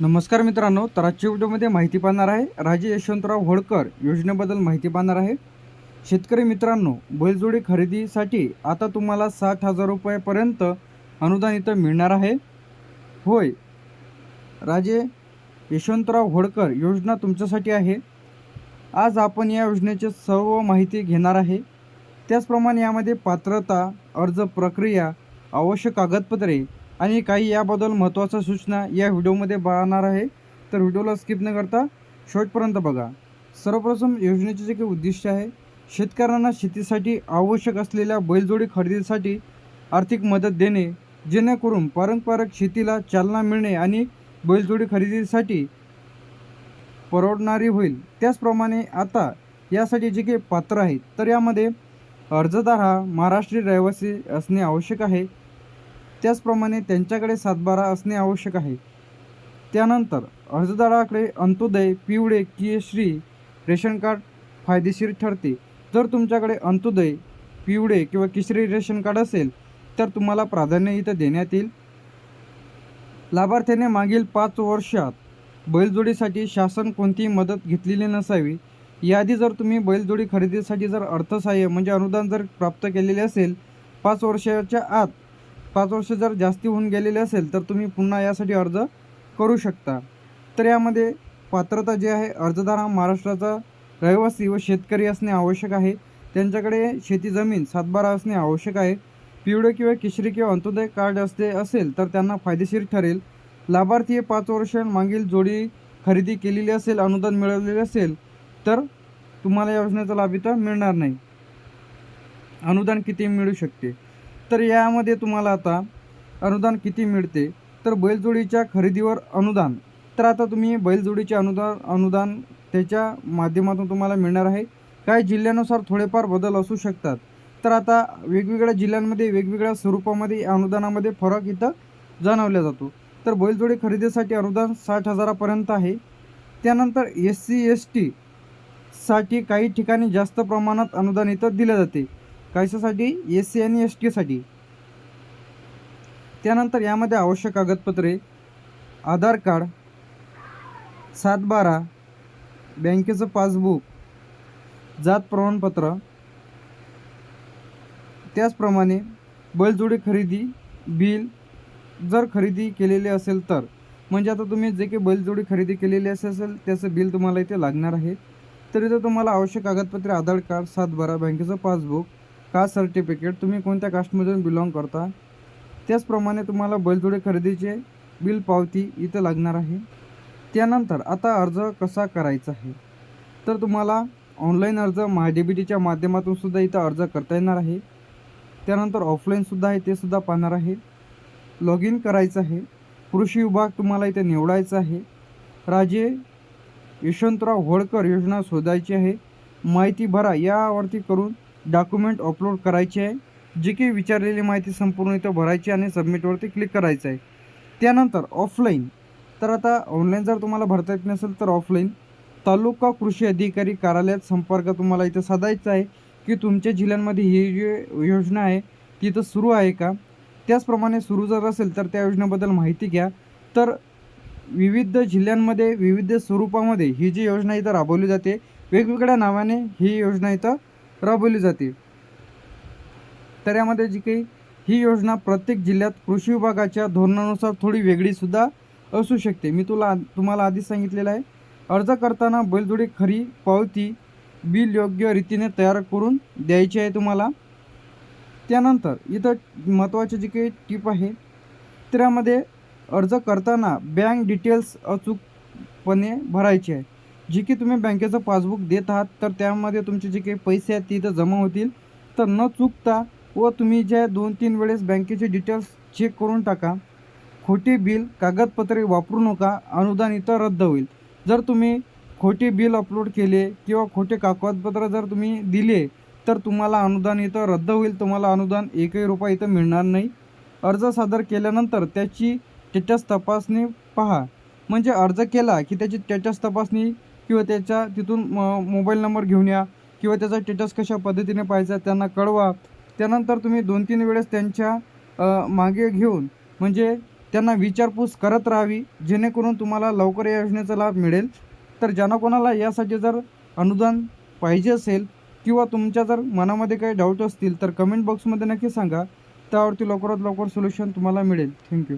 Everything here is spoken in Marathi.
नमस्कार मित्रांनो तर आजच्या व्हिडिओमध्ये माहिती पाहणार आहे राजे यशवंतराव होळकर योजनेबद्दल माहिती पाहणार आहे. शेतकरी मित्रांनो बैलजोडी खरेदीसाठी आता तुम्हाला साठ हजार रुपयापर्यंत अनुदान इथं मिळणार आहे. होय राजे यशवंतराव होळकर योजना तुमच्यासाठी आहे. आज आपण या योजनेची सर्व माहिती घेणार आहे. त्याचप्रमाणे यामध्ये पात्रता अर्ज प्रक्रिया आवश्यक कागदपत्रे आणि काही याबद्दल महत्त्वाच्या सूचना या व्हिडिओमध्ये पाहणार आहे. तर व्हिडिओला स्किप न करता शेवटपर्यंत बघा. सर्वप्रथम योजनेचे जे काही उद्दिष्ट आहे शेतकऱ्यांना शेतीसाठी आवश्यक असलेल्या बैलजोडी खरेदीसाठी आर्थिक मदत देणे जेणेकरून पारंपरिक शेतीला चालना मिळणे आणि बैलजोडी खरेदीसाठी परवडणारी होईल. त्याचप्रमाणे आता यासाठी जे काही पात्र आहेत तर यामध्ये अर्जदार हा महाराष्ट्रीय रहिवासी असणे आवश्यक आहे. त्याचप्रमाणे त्यांच्याकडे सातबारा असणे आवश्यक आहे. त्यानंतर अर्जदाराकडे अंत्योदय पिवळे केशरी रेशन कार्ड फायदेशीर ठरते. जर तुमच्याकडे अंत्योदय पिवळे किंवा केशरी रेशन कार्ड असेल तर तुम्हाला प्राधान्य इथं देण्यात येईल. लाभार्थ्याने मागील पाच वर्षात बैलजोडीसाठी शासन कोणतीही मदत घेतलेली नसावी. याआधी जर तुम्ही बैलजोडी खरेदीसाठी जर अर्थसहाय्य म्हणजे अनुदान जर प्राप्त केलेले असेल पाच वर्षाच्या आत पाच वर्ष जर जास्ती होऊन गेलेले असेल तर तुम्ही पुन्हा यासाठी अर्ज करू शकता. तर यामध्ये पात्रता जी आहे अर्जदार हा महाराष्ट्राचा रहिवासी व शेतकरी असणे आवश्यक आहे. त्यांच्याकडे शेती जमीन सातबारा असणे आवश्यक आहे. पिवळे किंवा केशरी किंवा अंत्योदय कार्ड असते असेल तर त्यांना फायदेशीर ठरेल. लाभार्थी हे पाच वर्षांमागील जोडी खरेदी केलेली असेल अनुदान मिळवलेले असेल तर तुम्हाला योजनेचा लाभ इथं मिळणार नाही. अनुदान किती मिळू शकते? तर यामध्ये तुम्हाला आता अनुदान किती मिळते? तर बैलजोडीच्या खरेदीवर अनुदान. तर आता तुम्ही बैलजोडीचे अनुदान अनुदान त्याच्या माध्यमातून तुम्हाला मिळणार आहे. काही जिल्ह्यानुसार थोडेफार बदल असू शकतात. तर आता वेगवेगळ्या जिल्ह्यांमध्ये वेगवेगळ्या स्वरूपामध्ये या अनुदानामध्ये फरक इथं जाणवला जातो. तर बैलजोडी खरेदीसाठी अनुदान साठ हजारापर्यंत आहे. त्यानंतर एस सी एस टीसाठी काही ठिकाणी जास्त प्रमाणात अनुदान इथं दिले जाते. कशासाठी एस सी आणि एस टीसाठी त्यानंतर यामध्ये आवश्यक कागदपत्रे आधार कार्ड सातबारा बँकेचं पासबुक जात प्रमाणपत्र त्याचप्रमाणे बैलजोडी खरेदी बिल जर खरेदी केलेले असेल तर. म्हणजे आता तुम्ही जे काही बैलजोडी खरेदी केलेली असेल त्याचं बिल तुम्हाला इथे लागणार आहे. तर इथं तुम्हाला आवश्यक कागदपत्रे आधार कार्ड सातबारा बँकेचं पासबुक कास्ट सर्टिफिकेट तुम्ही कोणत्या कास्टमधून बिलॉंग करता? त्याचप्रमाणे तुम्हाला बैलजोडे खरेदीचे बिल पावती इथं लागणार आहे. त्यानंतर आता अर्ज कसा करायचा आहे? तर तुम्हाला ऑनलाईन अर्ज माय डी माध्यमातून सुद्धा इथं अर्ज करता येणार आहे. त्यानंतर ऑफलाईनसुद्धा आहे ते सुद्धा पाहणार आहे. लॉग इन करायचं आहे. कृषी विभाग तुम्हाला इथे निवडायचा आहे. राजे यशवंतराव होळकर योजना शोधायची आहे. माहिती भरा यावरती करून डॉक्युमेंट अपलोड करायचे आहे. जी काही विचारलेली माहिती संपूर्ण इथं भरायची आणि सबमिटवरती क्लिक करायचं आहे. त्यानंतर ऑफलाईन तर आता ऑनलाईन जर तुम्हाला भरता येत नसेल तर ऑफलाईन तालुका कृषी अधिकारी कार्यालयात संपर्क तुम्हाला इथं साधायचा आहे की तुमच्या जिल्ह्यांमध्ये ही जी योजना आहे ती इथं सुरू आहे का? त्याचप्रमाणे सुरू जर असेल तर त्या योजनेबद्दल माहिती घ्या. तर विविध जिल्ह्यांमध्ये विविध स्वरूपामध्ये ही जी योजना इथं राबवली जाते वेगवेगळ्या नावाने ही योजना इथं राबवली जाते. तर यामध्ये जी काही ही योजना प्रत्येक जिल्ह्यात कृषी विभागाच्या धोरणानुसार थोडी वेगळीसुद्धा असू शकते. मी तुला तुम्हाला आधीच सांगितलेलं आहे. अर्ज करताना बैलजोडी खरी पावती बिल योग्य रीतीने तयार करून द्यायची आहे तुम्हाला. त्यानंतर इथं महत्त्वाची जी काही टीप आहे त्यामध्ये अर्ज करताना बँक डिटेल्स अचूकपणे भरायची आहे. जी की तुम्ही बँकेचं पासबुक देत आहात तर त्यामध्ये तुमचे जे काही पैसे आहेत ते इथं जमा होतील. तर न चुकता व तुम्ही ज्या दोन तीन वेळेस बँकेचे डिटेल्स चेक करून टाका. खोटे बिल कागदपत्रे वापरू नका. अनुदान इथं रद्द होईल. जर तुम्ही खोटे बिल अपलोड केले किंवा खोटे कागदपत्र जर तुम्ही दिले तर तुम्हाला अनुदान इथं रद्द होईल. तुम्हाला अनुदान एकही रुपया इथं मिळणार नाही. अर्ज सादर केल्यानंतर त्याची स्टेटस तपासणी पहा. म्हणजे अर्ज केला की त्याची स्टेटस तपासणी किंवा त्याच्या तिथून म मोबाईल नंबर घेऊन या किंवा त्याचा स्टेटस कशा पद्धतीने पाहायचा त्यांना कळवा. त्यानंतर तुम्ही दोन तीन वेळेस त्यांच्या मागे घेऊन म्हणजे त्यांना विचारपूस करत राहावी जेणेकरून तुम्हाला लवकर या योजनेचा लाभ मिळेल. तर ज्यांना कोणाला यासाठी जर अनुदान पाहिजे असेल किंवा तुमच्या जर मनामध्ये काही डाऊट असतील तर कमेंट बॉक्समध्ये नक्की सांगा. त्यावरती लवकरात लवकर सोल्युशन तुम्हाला मिळेल. थँक्यू